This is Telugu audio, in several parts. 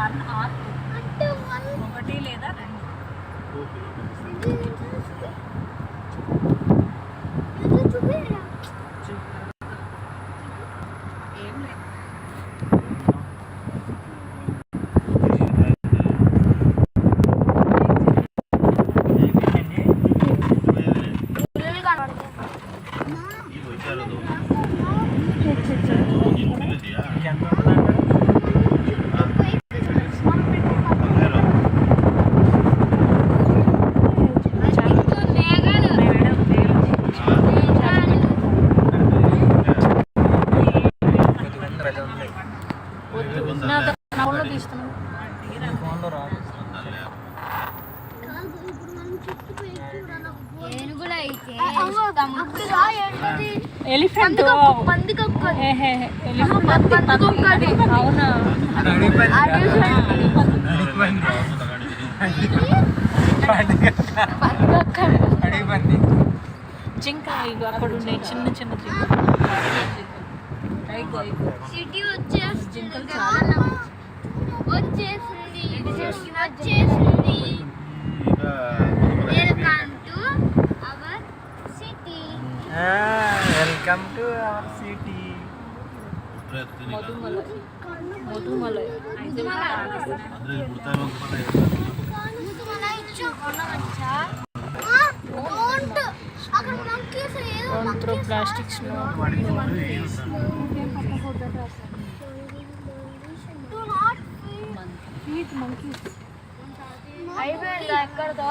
వన్ ఆర్ ఒకటి లేదా. రెండు Gracias. ఎలిఫెంట్ అవునా? జింక ఇగో అక్కడ ఉండే చిన్న చిన్న జింక సిటీ వచ్చేస్తుంది వచ్చేసింది వచ్చేసింది వెల్కమ్ టు అవర్ సిటీ తో ప్లాస్టిక్స్ అయిపోయిందా ఎక్కడతో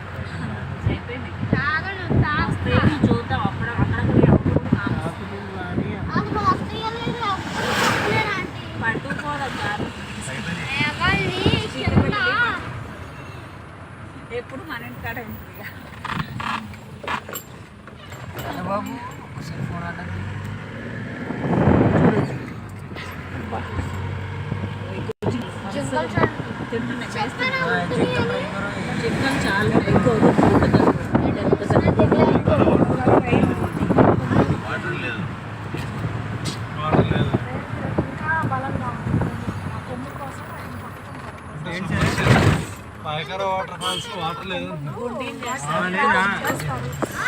బాబు. ఒకసారి ఫోన్ చాలా ఎక్కువ వాటర్ ఫాల్స్ వాటర్ లేదు.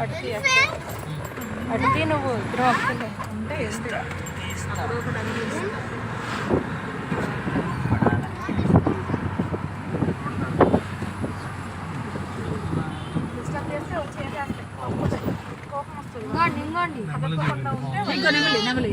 అటుకి అటుకి నువ్వు ఇద్దరం అంటే ఇస్తా అది గోనెమలి నెమలి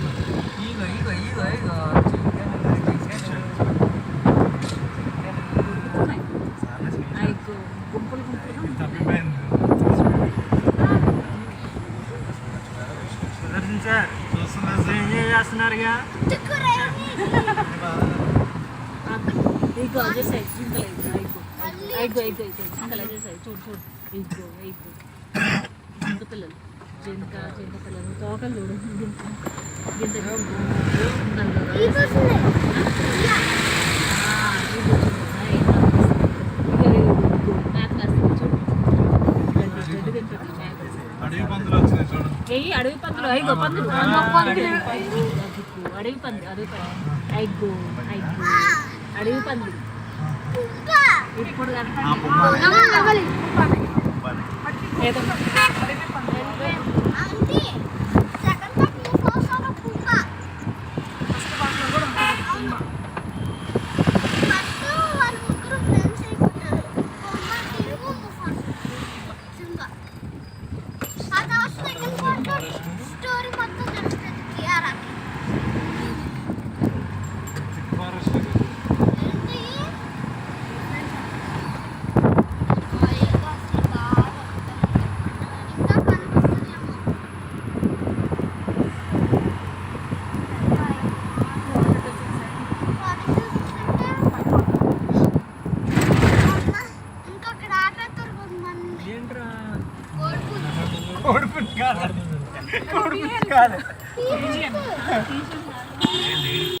జింక పిల్లలు జింక జింక పిల్లలు తోకలు చూడు జింక జింక అడవి పందులు వచ్చినాయి చూడండి వెయ్యి అడవి పందులు ఐగో పందులు అడవి పందులు అడవి పందులు ఐగో ఐగో అడవి పందులు ఇప్పుడు Ito. Ito. కోడిపుంజు. కోడిపుంజు కాదు కోడిపుంజు కాదు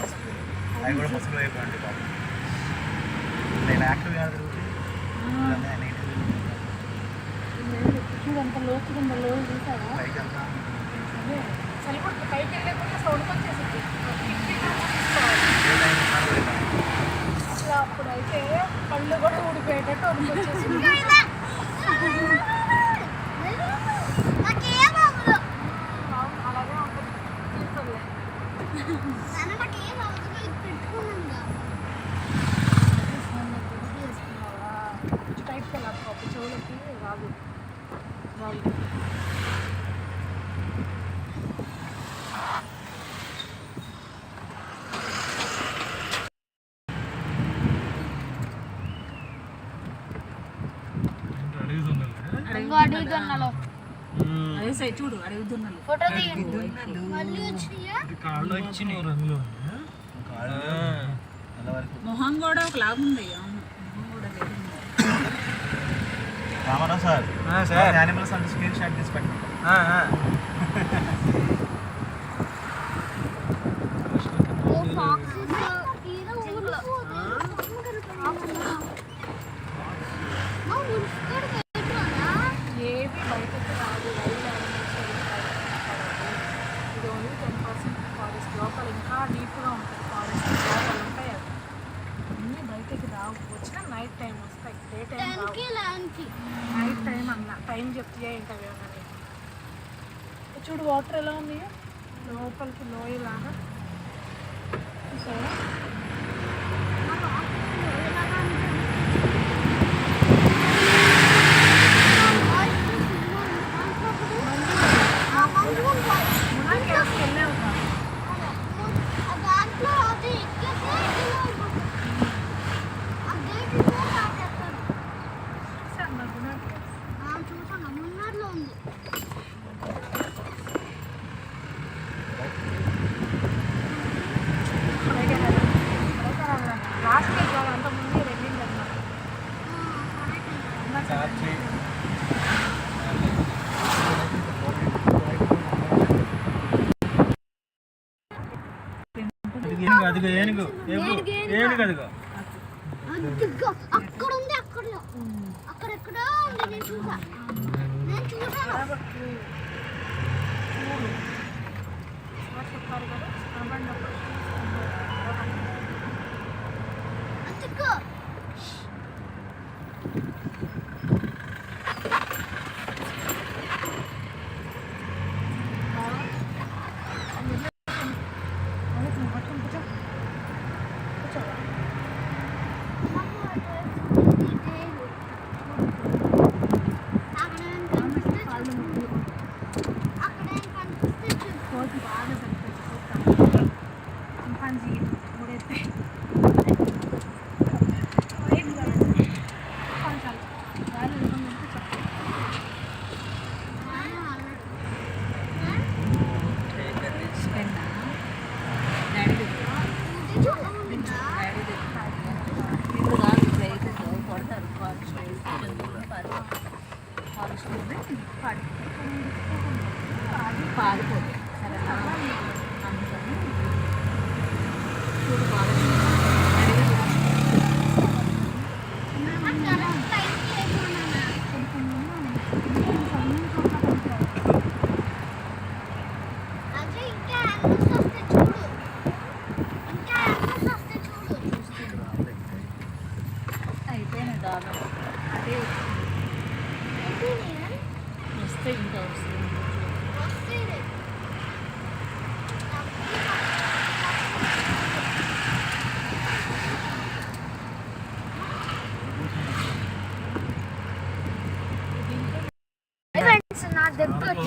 వస్తుంది అవి కూడా ముసలి అయిపోయింది పాపం నేను యాక్టివ్ కాదు చూడంత లోతు చూసావా పైకి పైకి వెళ్ళకుండా సౌండ్ వచ్చేసింది అసలు అప్పుడైతే పళ్ళు కూడా ఊడిపోయేటట్టు అనిపించేసింది. అడవి దున్నలు అదే సై చూడు అడవి దున్నలు ఫోటో తీయండి మళ్ళీ వచ్చినాయా? ఇది కాళ్ళు వచ్చినాయి రంగులో మొహం కూడా ఒక లాగా ఉంది. రామారావు సార్. ఆ, సార్. యానిమల్స్ అంటే స్క్రీన్ షాట్ తీసి పెట్టండి. చూడు వాటర్ ఎలా ఉన్నాయో? లోపలికి లోయలాగా. చూసావా? ఏనుగు అదిగో ఏనుగు. ఏనుగు అదిగో అక్కడ ఉంది అక్కడ అక్కడ ఎక్కడ ఉంది నేను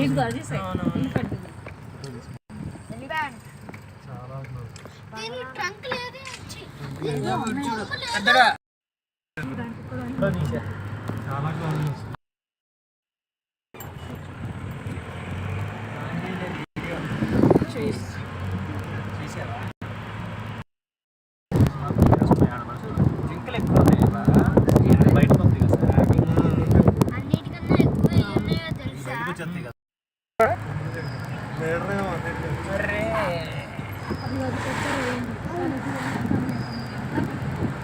ఎదుగుతారు చేసాయి చాలా కాలం chase